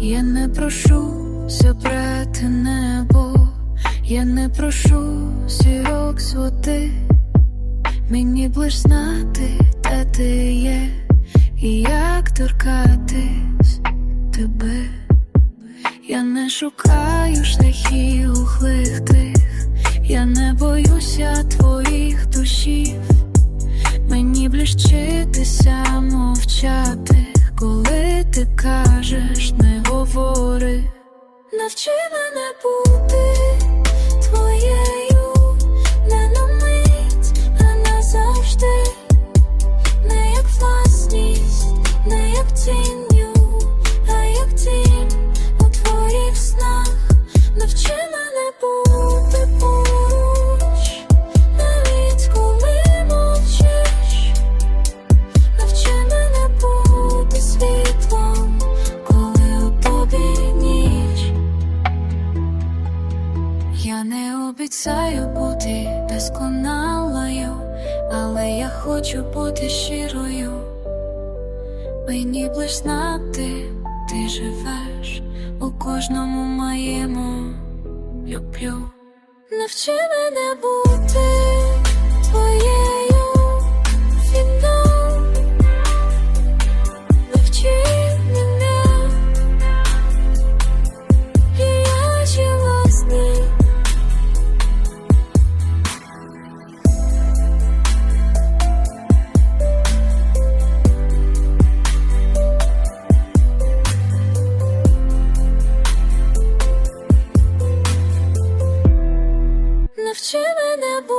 Я не прошу забрати небо, я не прошу зірок з мені б лиш знати, де ти є, і як торкатись тебе. Я не шукаю шляхів глухих тих, я не боюся твоїх душів. Мені блищитися, мовчати, коли ти кажеш. Навчи мене Я не обіцяю бути досконалою, але я хочу бути щирою. Мені б лиш знати, ти живеш у кожному моєму люблю. Навчи мене бути Навчи мене бути